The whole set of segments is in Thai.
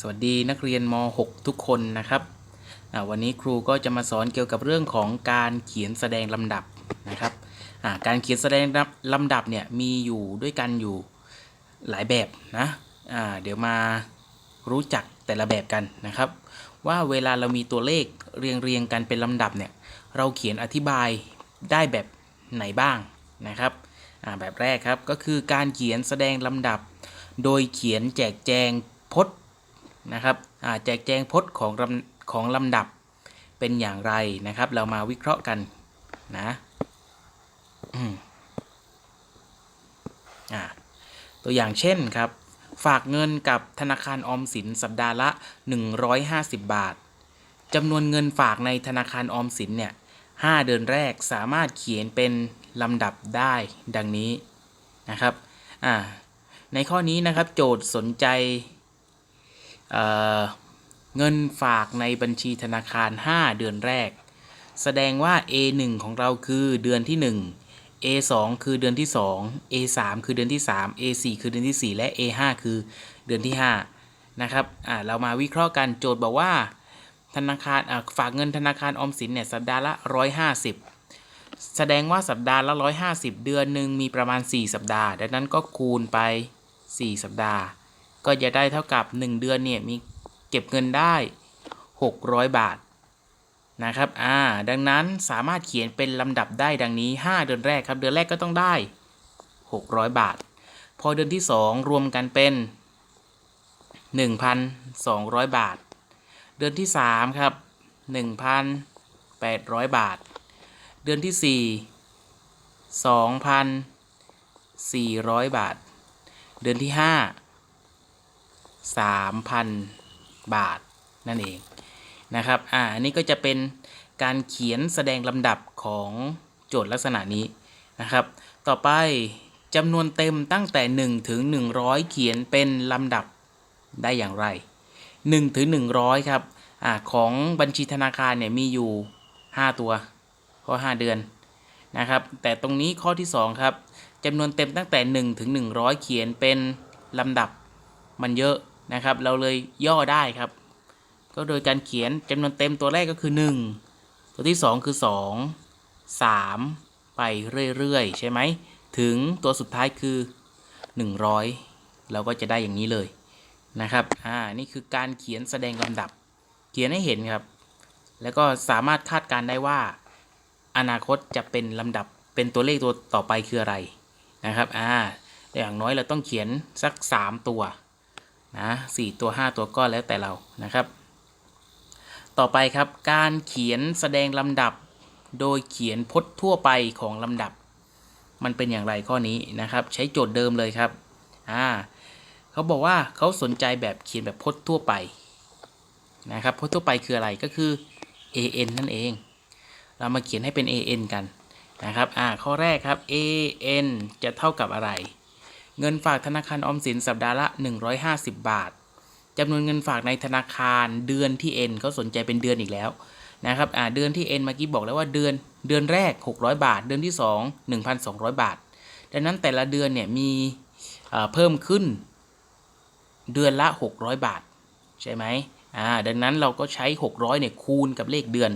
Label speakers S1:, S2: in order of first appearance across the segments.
S1: สวัสดีนักเรียนม .6 ทุกคนนะครับ วันนี้ครูก็จะมาสอนเกี่ยวกับเรื่องของการเขียนแสดงลำดับนะครับ การเขียนแสดงลำดับเนี่ยมีอยู่ด้วยกันอยู่หลายแบบนะเดี๋ยวมารู้จักแต่ละแบบกันนะครับ ว่าเวลาเรามีตัวเลขเรียงเรียงกันเป็นลำดับเนี่ยเราเขียนอธิบายได้แบบไหนบ้างนะครับแบบแรกครับก็คือการเขียนแสดงลำดับ โดยเขียนแจกแจงพจน์ นะครับแจกแจงพจน์ของลำของลำดับเป็นอย่างไรนะครับ เรามาวิเคราะห์กันนะตัวอย่างเช่นครับ ฝากเงินกับธนาคารออมสินสัปดาห์ละ 150 บาทจำนวนเงินฝากในธนาคารออมสินเนี่ย5เดือนแรกสามารถเขียนเป็นลำดับได้ดังนี้นะครับในข้อนี้นะครับโจทย์สนใจ เเงินฝากในบัญชีธนาคาร 5 เดือนแรก แสดงว่า A1 ของเราคือเดือนที่ 1 A2 คือเดือนที่ 2 A3 คือเดือนที่ 3 A4 คือเดือนที่ 4 และ A5 คือเดือนที่ 5 นะครับอ่าเรามาวิเคราะห์กันโจทย์บอกว่า ธนาคารฝากเงินธนาคารออมสินเนี่ยสัปดาห์ละ 150แสดงว่าสัปดาห์ละ 150 เดือนหนึ่งมีประมาณ 4 สัปดาห์ ดังนั้นก็คูณไป 4 สัปดาห์ ก็จะได้เท่ากับ 1 เดือนเนี่ยมีเก็บเงินได้ 600 บาทนะครับ อ่า ดังนั้นสามารถเขียนเป็นลำดับได้ดังนี้ 5 เดือนแรกครับ เดือนแรกก็ต้องได้ 600 บาท พอเดือนที่ 2 รวมกันเป็น 1,200 บาท เดือนที่ 3 ครับ 1,800 บาท เดือนที่ 4 2,400 บาท เดือนที่ 5 3,000 บาทนั่นเองนะครับ อ่า อันนี้ก็จะเป็นการเขียนแสดงลำดับของโจทย์ลักษณะนี้นะครับ ต่อไปจำนวนเต็มตั้งแต่ 1 ถึง 100 เขียนเป็นลำดับได้อย่างไร 1 ถึง 100 ครับ อ่า ของบัญชีธนาคารเนี่ยมีอยู่ 5 ตัวเพราะ5เดือนนะครับ แต่ตรงนี้ข้อที่ 2 ครับจำนวนเต็มตั้งแต่ 1 ถึง 100 เขียนเป็นลำดับมันเยอะ นะครับ เราเลยย่อได้ครับ ก็โดยการเขียนจำนวนเต็มตัวแรกก็คือ 1 ตัวที่ 2 คือ 2 3 ไปเรื่อยๆ ใช่ไหม ถึงตัวสุดท้ายคือ 100 เราก็จะได้อย่างนี้เลยนะครับ อ่า นี่คือการเขียนแสดงลำดับ เขียนให้เห็นครับ แล้วก็สามารถคาดการได้ว่า อนาคตจะเป็นลำดับ เป็นตัวเลขตัวต่อไปคืออะไรนะครับ อ่า อย่างน้อยเราต้องเขียนสัก 3 ตัว นะสี่ตัว 5 ตัวก็แล้วแต่เรานะครับ ต่อไปครับการเขียนแสดงลำดับ โดยเขียนพจน์ทั่วไปของลำดับ มันเป็นอย่างไรข้อนี้นะครับ ใช้โจทย์เดิมเลยครับอ่าเขาบอกว่าเขาสนใจแบบเขียนแบบพจน์ทั่วไปนะครับพจน์ทั่วไปคืออะไรก็คือ an นั่นเอง เรามาเขียนให้เป็น an กันนะครับอ่าข้อแรกครับ an จะเท่ากับอะไร เงินฝากธนาคารออมสินสัปดาห์ละ 150 บาทจำนวนเงินฝากในธนาคารเดือนที่ N เขาสนใจเป็นเดือนอีกแล้วนะครับอ่าเดือนที่ N เมื่อกี้บอกแล้วว่าเดือนเดือนแรก 600 บาท เดือนที่ 2 1,200 บาท ดังนั้นแต่ละเดือนเนี่ยมีเพิ่มขึ้นเดือนละ 600 บาท ใช่ไหมอ่าดังนั้นเราก็ใช้ 600เนี่ยคูณกับเลขเดือน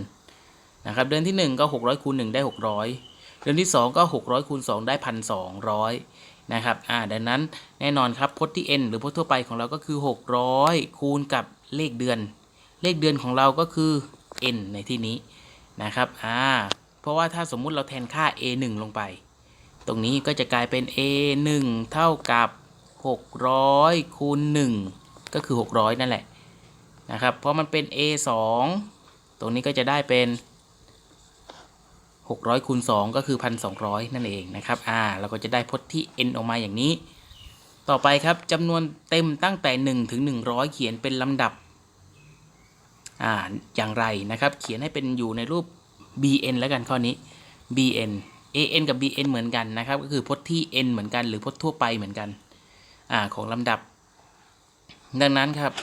S1: นะครับเดือนที่ 1 ก็ 600คูณ1ได้ 600 เดือนที่ 2 ก็ 600คูณ2ได้ 1,200 นะครับอ่าดังนั้นแน่นอนครับพจน์ที่ n หรือพจน์ทั่วไปของเราก็คือ 600 คูณกับเลขเดือน เลขเดือนของเราก็คือ n ในที่นี้นะครับอ่าเพราะว่าถ้าสมมุติเราแทนค่า a 1 ลงไป ตรงนี้ก็จะกลายเป็น a 1 เท่ากับ 600 คูณ 1 ก็คือ 600 นั่นแหละนะครับเพราะมันเป็น a 2ตรงนี้ก็จะได้เป็น 600คูณ2ก็คือ 1,200 นั่นเองนะครับ อ่า เราก็จะได้พจน์ที่ n ออกมาอย่างนี้ ต่อไปครับจำนวนเต็มตั้งแต่ 1 ถึง 100 เขียนเป็นลำดับ อ่า อย่างไรนะครับ เขียนให้เป็นอยู่ในรูป bn แล้วกันข้อนี้ bn an กับ bn เหมือนกันนะครับ ก็คือพจน์ที่ n เหมือนกันหรือพจน์ทั่วไปเหมือนกัน อ่า ของลำดับ ดังนั้นครับ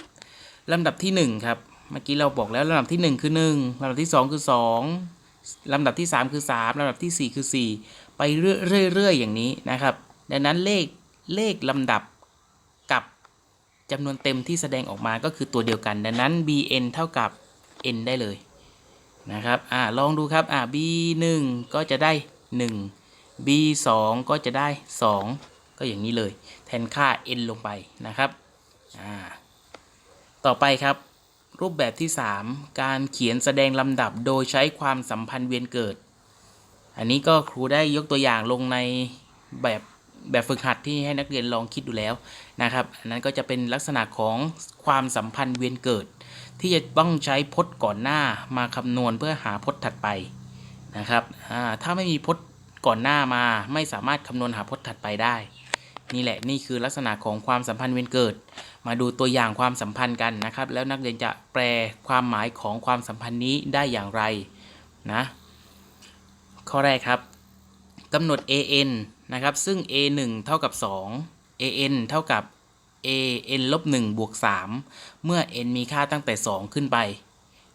S1: ลำดับที่1ครับ เมื่อกี้เราบอกแล้วลำดับที่ 1 คือ 1ลำดับที่ 2 คือ 2 ลำดับที่ 3 คือ 3ลำดับที่ 4 คือ 4 ไปเรื่อยๆอย่างนี้นะครับ ดังนั้นเลขเลขลำดับกับจำนวนเต็มที่แสดงออกมาก็คือตัวเดียวกัน ดังนั้น bn เท่ากับ n ได้เลยนะครับอ่าลองดูครับอ่า b 1ก็จะได้ 1 b 2ก็จะได้ 2 ก็อย่างนี้เลย แทนค่า n ลงไปนะครับอ่าต่อไปครับ รูปแบบที่ 3 การเขียนแสดงลำดับโดยใช้ความสัมพันธ์เวียนเกิด อันนี้ก็ครูได้ยกตัวอย่างลงในแบบแบบฝึกหัดที่ให้นักเรียนลองคิดดูแล้วนะครับ อันนั้นก็จะเป็นลักษณะของความสัมพันธ์เวียนเกิด ที่จะต้องใช้พจน์ก่อนหน้ามาคำนวณเพื่อหาพจน์ถัดไปนะครับถ้าไม่มีพจน์ก่อนหน้ามาไม่สามารถคำนวณหาพจน์ถัดไปได้ นี่แหละนี่คือลักษณะของความสัมพันธ์เวียนเกิด มาดูตัวอย่างความสัมพันธ์กันนะครับ แล้วนักเรียนจะแปลความหมายของความสัมพันธ์นี้ได้อย่างไรนะข้อแรกครับกำหนด an นะครับ ซึ่ง a 1 เท่ากับ 2 an เท่ากับ a n ลบ1บวก3เมื่อ n มีค่าตั้งแต่ 2 ขึ้นไป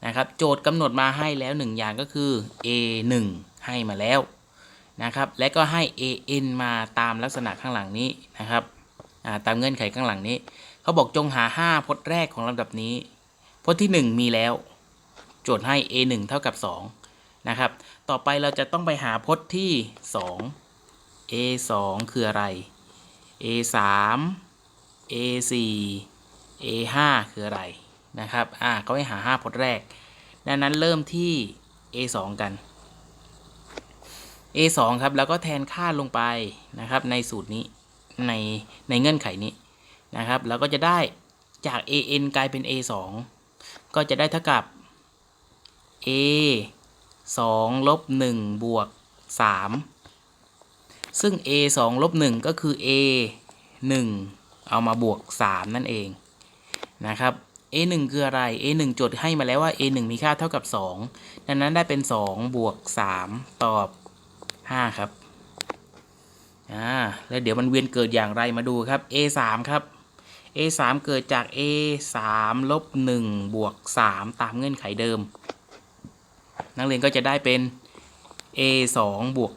S1: นะครับ โจทย์กำหนดมาให้แล้ว 1 อย่างก็คือ a 1ให้มาแล้ว นะครับ และก็ให้ a n มาตามลักษณะข้างหลังนี้นะครับาตามเงื่อนไขข้างหลังนี้ เขาบอกจงหา 5พจน์แรกของลำดับนี้ พจน์ที่ 1 มีแล้ว โจทย์ให้ a 1เท่ากับ2นะครับ ต่อไปเราจะต้องไปหาพจน์ที่ 2 a 2คืออะไร a 3 a 4 a 5คืออะไรนะครับ อ่าก็ให้หา 5พจน์แรก ดังนั้นเริ่มที่ a 2กัน a 2ครับแล้วก็แทนค่าลงไปนะครับ ในสูตรนี้ในในเงื่อนไขนี้นะครับแล้วก็จะได้จาก a n กลายเป็น a 2ก็จะได้เท่ากับ a 2ลบ1บวก3ซึ่ง a 2ลบ1ก็คือ a 1เอามาบวก 3 นั่นเองนะครับ a 1คืออะไร a 1โจทย์ให้มาแล้วว่า a 1มีค่าเท่ากับ 2 ดังนั้นได้เป็น 2 บวก 3 ตอบ 5 ครับอ่าแล้วเดี๋ยวมันเวียนเกิดอย่างไรมาดูครับ a 3ครับ a 3เกิดจาก a 3ลบ1บวก3ตามเงื่อนไขเดิม นักเรียนก็จะได้เป็น a 2บวก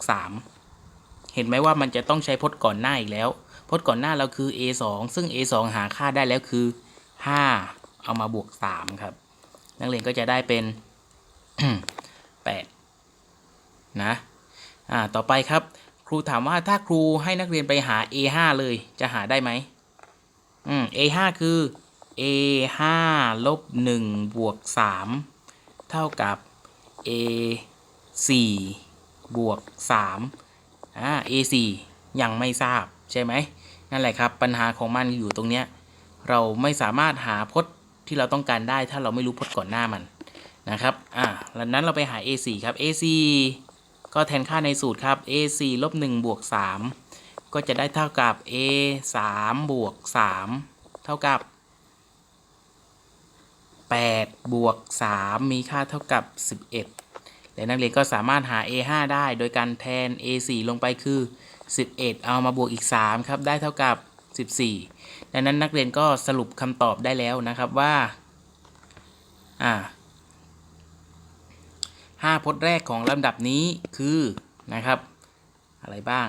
S1: 3เห็นไหมว่ามันจะต้องใช้พจน์ก่อนหน้าอีกแล้ว พจน์ก่อนหน้าเราคือ a 2ซึ่ง a 2หาค่าได้แล้วคือ 5 เอามาบวก 3 ครับ นักเรียนก็จะได้เป็น 8 นะ อ่าต่อไปครับ ครูถามว่าถ้าครูให้นักเรียนไปหา a 5 เลยจะหาได้ไหมอืม a 5 คือ a 5 ลบ1บวก3เท่ากับ a 4 บวก3อ่า a 4 ยังไม่ทราบใช่ไหมนั่นแหละครับ ปัญหาของมันอยู่ตรงเนี้ยเราไม่สามารถหาพจน์ที่เราต้องการได้ถ้าเราไม่รู้พจน์ก่อนหน้ามันนะครับ อ่าแล้วนั้นเราไปหา a 4 ครับ a 4 ก็แทนค่าในสูตรครับ a 4ลบ1บวก3ก็จะได้เท่ากับ a 3บวก3เท่ากับ 8 บวก 3 มีค่าเท่ากับ 11 และนักเรียนก็สามารถหา a 5ได้ โดยการแทน a 4ลงไปคือ 11 เอามาบวกอีก 3 ครับ ได้เท่ากับ 14 ดังนั้นนักเรียนก็สรุปคำตอบได้แล้วนะครับว่า อ่า ห้าพจน์แรกของลำดับนี้คือนะครับอะไรบ้าง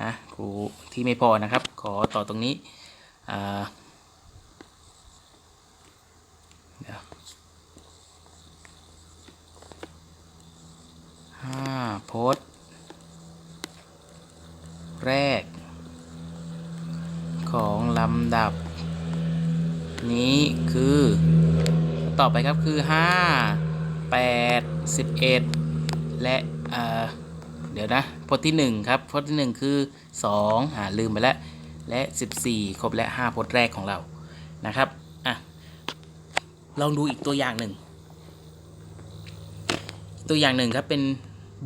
S1: นะครูที่ไม่พอนะครับ ขอต่อตรงนี้เดี๋ยวห้าพจน์แรก ของลำดับ นี้คือ ต่อไปครับคือ 5 8 11 และเอ่อเดี๋ยวนะพจน์ที่ 1 ครับพจน์ที่ 1 คือ2อ่าลืมไปแล้ว และ 14 ครบและ 5พจน์แรกของเรานะครับอะลองดูอีกตัวอย่างหนึ่ง ตัวอย่างหนึ่งครับเป็น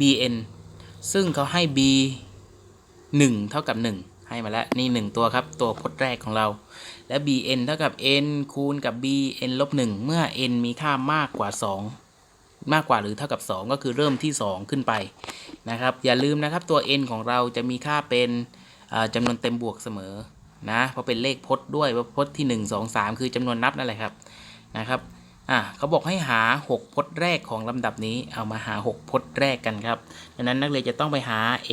S1: bn ซึ่งเขาให้ b 1 เท่ากับ 1 ให้มาแล้ว นี่ 1 ตัวครับ ตัวพจน์แรกของเรา และ bn เท่ากับ n คูณกับ bn ลบ1เมื่อ n มีค่ามากกว่า 2 มากกว่าหรือเท่ากับ 2 ก็คือเริ่มที่ 2 ขึ้นไปนะครับ อย่าลืมนะครับตัว n ของเราจะมีค่าเป็นอ่าจำนวนเต็มบวกเสมอนะเพราะเป็นเลขพจน์ด้วยว่าพจน์ที่ 1 2 3 คือจำนวนนับนั่นแหละครับนะครับอะเขาบอกให้หา 6 พจน์แรกของลำดับนี้เอามาหา 6 พจน์แรกกันครับดังนั้นนักเรียนจะต้องไปหา a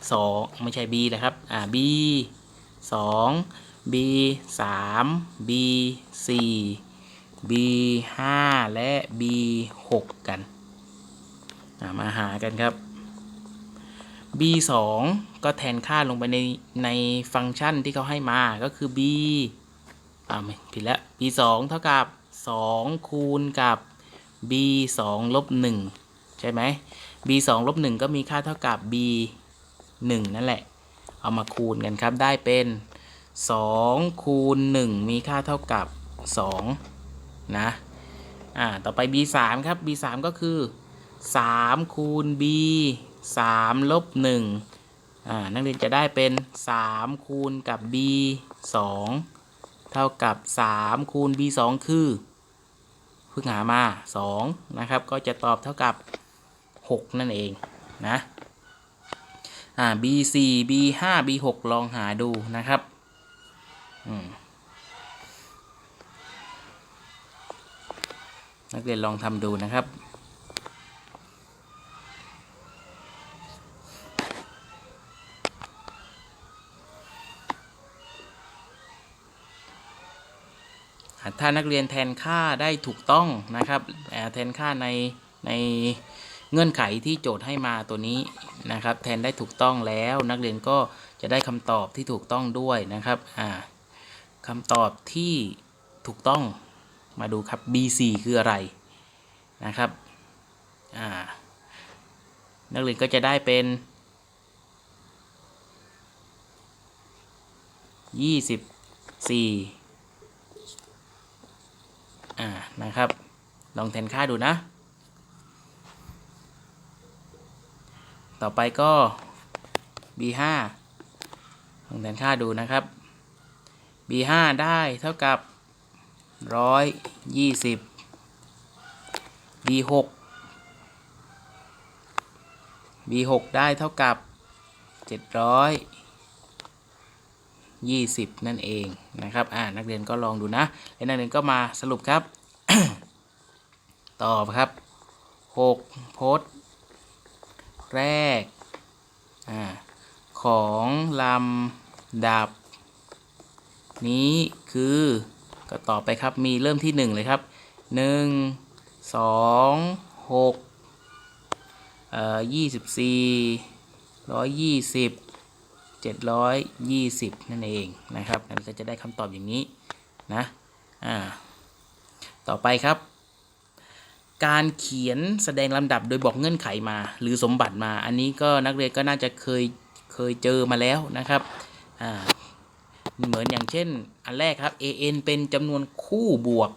S1: 2ไม่ใช่ b นะครับอ่า b 2 b 3 b 4 b 5และ b 6กันมาหากันครับ b 2ก็แทนค่าลงไปในในฟังก์ชันที่เขาให้มาก็คือ b อ่าไม่ผิดแล้ว b 2เท่ากับ 2 คูณกับ b 2ลบ1ใช่ไหม b 2ลบ1ก็มีค่าเท่ากับ b 1นั่นแหละ เอามาคูณกันครับได้เป็น 2 คูณ 1 มีค่าเท่ากับ 2 นะอ่าต่อไป b 3ครับ b 3ก็คือ3คูณ b 3ลบ1อ่านักเรียนจะได้เป็น 3 คูณกับ b 2เท่ากับ 3 คูณ b 2คือเพิ่งหามา2นะครับ ก็จะตอบเท่ากับ 6 นั่นเองนะอ่า b 4 b 5 b 6ลองหาดูนะครับ อืม นักเรียนลองทำดูนะครับถ้านักเรียนแทนค่าได้ถูกต้องนะครับแทนค่าในในเงื่อนไขที่โจทย์ให้มาตัวนี้นะครับ แทนได้ถูกต้องแล้วนักเรียนก็จะได้คำตอบที่ถูกต้องด้วยนะครับคำตอบที่ถูกต้อง มาดูครับ B4 คืออะไรนะครับนักเรียนก็จะได้เป็น 24อ่านะครับ ลองแทนค่าดูนะ ต่อไปก็ b5 ลองแทนค่าดูนะครับ b5 ได้เท่ากับ 120 b6 b6 ได้เท่ากับ700 20นั่นเองนะครับ อ่า นักเรียนก็ลองดูนะแล้วนักเรียนก็มาสรุปครับ ตอบครับ6โพสต์แรก อ่า ของลำดับ นี้คือ ก็ต่อไปครับมีเริ่มที่ 1 เลยครับ 1 2 6เอ่อ24 120 720 นั่นเองนะครับนั่นจะได้คำตอบอย่างนี้นะอ่าต่อไปครับ การเขียนแสดงลำดับโดยบอกเงื่อนไขมา หรือสมบัติมา อันนี้ก็นักเรียนก็น่าจะเคยเคยเจอมาแล้วนะครับอ่า เหมือนอย่างเช่น อันแรกครับ an เป็นจำนวนคู่บวก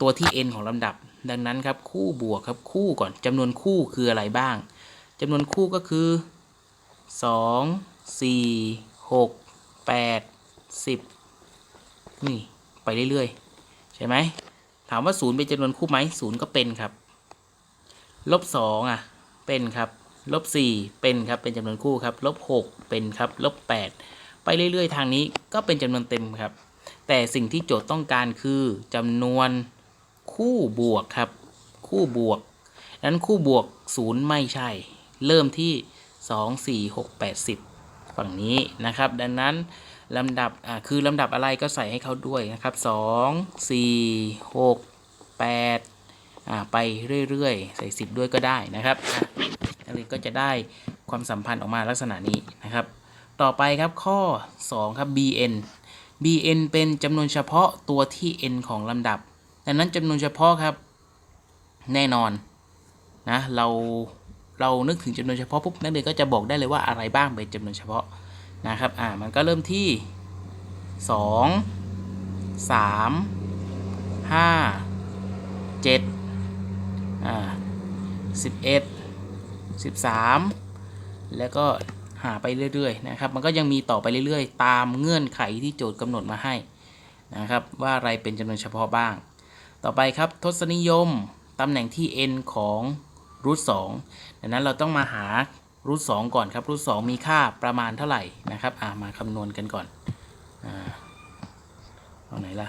S1: ตัวที่ n ของลำดับ ดังนั้นครับคู่บวกครับคู่ก่อนจำนวนคู่คืออะไรบ้างจำนวนคู่ก็คือสองสี่หกแปดสิบนี่ ไปเรื่อยๆ ใช่ไหม ถามว่าศูนย์เป็นจำนวนคู่ไหมศูนย์ก็เป็นครับ ลบสองอะ เป็นครับ ลบสี่เป็นครับ เป็นจำนวนคู่ครับ ลบหกเป็นครับ ลบแปด ไปเรื่อยๆ ทางนี้ก็เป็นจำนวนเต็มครับ แต่สิ่งที่โจทย์ต้องการคือจำนวนคู่บวกครับ คู่บวกนั้นคู่บวกศูนย์ไม่ใช่ เริ่มที่2 4 6 8 10ฝั่งนี้นะครับ ดังนั้นลำดับคือลำดับอะไรก็ใส่ให้เขาด้วยนะครับ2 4 6 8อ่าไปเรื่อยๆ ใส่ 10 ด้วยก็ได้นะครับอะนักเรียนก็จะได้ความสัมพันธ์ออกมาลักษณะนี้นะครับ ต่อไปครับข้อ 2 ครับ bn bn เป็นจำนวนเฉพาะตัวที่ n ของลำดับ ดังนั้นจำนวนเฉพาะครับแน่นอนนะเราเรานึกถึงจำนวนเฉพาะปุ๊บนักเรียนก็จะบอกได้เลยว่าอะไรบ้างเป็นจำนวนเฉพาะนะครับอ่ามันก็เริ่มที่ 2 3 5 7อ่า11 13 แล้วก็ หาไปเรื่อยๆนะครับ มันก็ยังมีต่อไปเรื่อยๆ ตามเงื่อนไขที่โจทย์กำหนดมาให้นะครับ ว่าอะไรเป็นจำนวนเฉพาะบ้าง ต่อไปครับทศนิยมตำแหน่งที่ n ของรูทสองดังนั้นเราต้องมาหารูทสองก่อนครับรูทสองมีค่าประมาณเท่าไหร่นะครับอ่ามาคำนวณกันก่อนอ่าเอาไหนล่ะ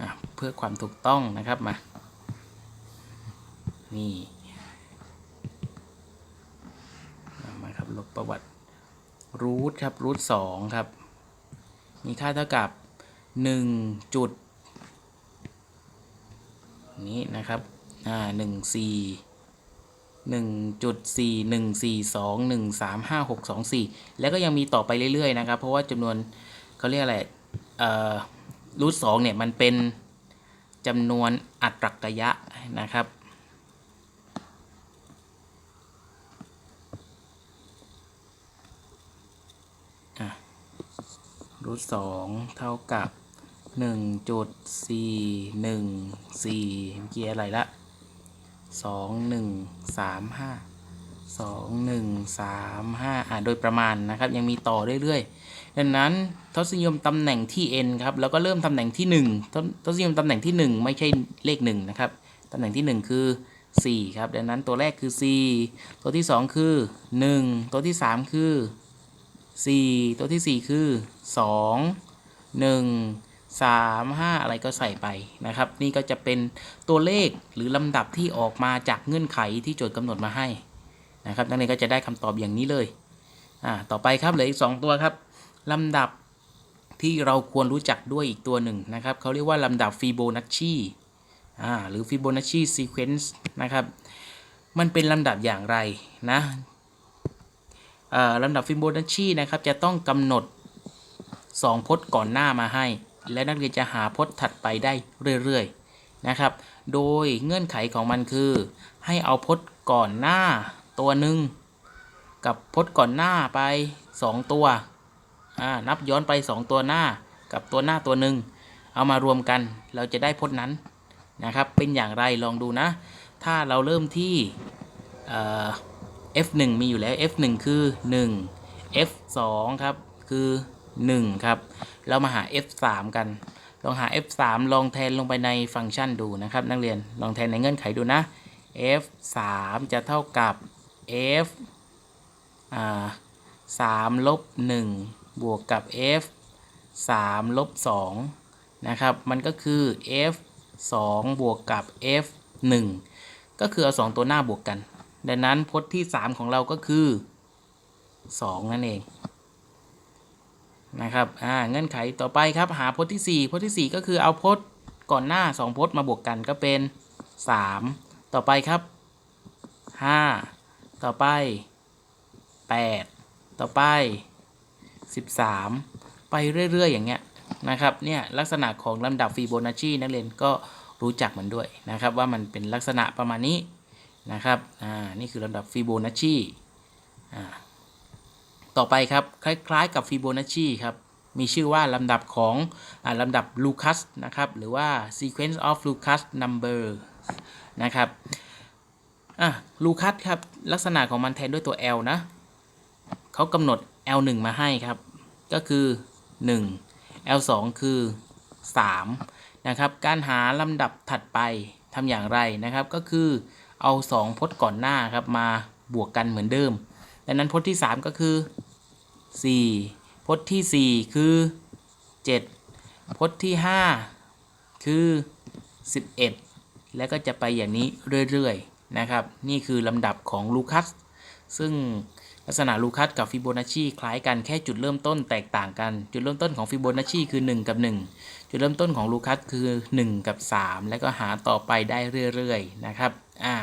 S1: อะเพื่อความถูกต้องนะครับมา นี่ประวัติรูทครับรูทสองครับ มีค่าเท่ากับหนึ่งจุดนี้นะครับ อ่าหนึ่งสี่หนึ่งจุดสี่หนึ่งสี่สองหนึ่งสามห้าหกสองสี่แล้วก็ยังมีต่อไปเรื่อยๆนะครับ เพราะว่าจำนวนเขาเรียกอะไร เอ่อรูทสองเนี่ยมันเป็นจำนวนอัตรกระยะนะครับ รูทสองเท่ากับหนึ่งจุดสี่หนึ่งสี่เมื่อกี้อะไรละสองหนึ่งสามห้าสองหนึ่งสามห้าอ่าโดยประมาณนะครับ ยังมีต่อเรื่อยๆ ดังนั้นทศนิยมตำแหน่งที่ n ครับ แล้วก็เริ่มตำแหน่งที่1ทศทศนิยมตำแหน่งที่ 1 ไม่ใช่เลข1นะครับตำแหน่งที่ 1 คือ 4 ครับ ดังนั้นตัวแรกคือ 4 ตัวที่ 2 คือ 1 ตัวที่ 3 คือ 4 ตัวที่ 4 คือ 2 1 3 5 อะไรก็ใส่ไปนะครับ นี่ก็จะเป็นตัวเลขหรือลำดับที่ออกมาจากเงื่อนไขที่โจทย์กำหนดมาให้นะครับนักเรียนก็จะได้คำตอบอย่างนี้เลยอ่าต่อไปครับเหลืออีก 2 ตัวครับลำดับที่เราควรรู้จักด้วยอีกตัวหนึ่งนะครับเขาเรียกว่าลำดับฟิโบนัชชีอ่าหรือฟิโบนัชชีซีเควนซ์นะครับ มันเป็นลำดับอย่างไรนะ ลำดับฟิโบนัชชีนะครับจะต้องกำหนด 2 พจน์ก่อนหน้ามาให้ และนักเรียนจะหาพจน์ถัดไปได้เรื่อยๆนะครับ โดยเงื่อนไขของมันคือ ให้เอาพจน์ก่อนหน้าตัวหนึ่งกับพจน์ก่อนหน้าไป 2 ตัวนับย้อนไป 2 ตัวหน้ากับตัวหน้าตัวหนึ่งเอามารวมกันเราจะได้พจน์นั้นนะครับ เป็นอย่างไรลองดูนะ ถ้าเราเริ่มที่ f1 มีอยู่แล้ว f1 คือ 1 f2 ครับคือ 1 ครับ เรามาหา f3 กัน ลองหา f3 ลองแทนลงไปในฟังก์ชันดูนะครับ นักเรียนลองแทนในเงื่อนไขดูนะ f3 จะเท่ากับ f อ่า3ลบ1บวกกับ f 3ลบ2นะครับ มันก็คือ f 2 บวกกับ f 1ก็คือเอา 2 ตัวหน้าบวกกัน ดังนั้นพจน์ที่ 3 ของเราก็คือ 2 นั่นเองนะครับอ่าเงื่อนไขต่อไปครับหาพจน์ที่ 4 พจน์ที่ 4 ก็คือเอาพจน์ก่อนหน้า 2 พจน์มาบวกกันก็เป็น 3 ต่อไปครับ 5 ต่อไป 8 ต่อไป 13 ไปเรื่อย ๆ อย่างเงี้ยนะครับเนี่ยลักษณะของลำดับฟิโบนัชชีนักเรียนก็รู้จักมันด้วยนะครับว่ามันเป็นลักษณะประมาณนี้ นะครับ อ่า นี่คือลำดับฟิโบนัชชีอ่า ต่อไปครับ คล้ายๆ กับฟิโบนัชชีครับ มีชื่อว่าลำดับของอ่าลำดับลูคัสนะครับ หรือว่า sequence of Lucas number นะครับ อะลูคัสครับ ลักษณะของมันแทนด้วยตัว L นะ เขากำหนด L1 มาให้ครับ ก็คือ 1 L2 คือ 3 นะครับ การหาลำดับถัดไปทำอย่างไรนะครับ ก็คือ เอา 2พจน์ก่อนหน้าครับมาบวกกันเหมือนเดิม ดังนั้นพจน์ที่ 3 ก็คือ 4 พจน์ที่ 4 คือ 7 พจน์ที่ 5 คือ 11 แล้วก็จะไปอย่างนี้เรื่อยๆนะครับ นี่คือลำดับของลูคัส ซึ่งลักษณะลูคัสกับฟิโบนัชชีคล้ายกันแค่จุดเริ่มต้นแตกต่างกัน จุดเริ่มต้นของฟิโบนัชชีคือ 1 กับ 1 จุดเริ่มต้นของลูคัสคือ 1 กับ 3 แล้วก็หาต่อไปได้เรื่อยๆนะครับ อ่า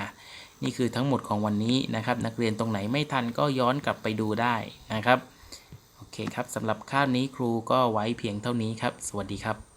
S1: นี่คือทั้งหมดของวันนี้นะครับ นักเรียนตรงไหนไม่ทันก็ย้อนกลับไปดูได้นะครับ โอเคครับสำหรับคาบนี้ครูก็ไว้เพียงเท่านี้ครับ สวัสดีครับ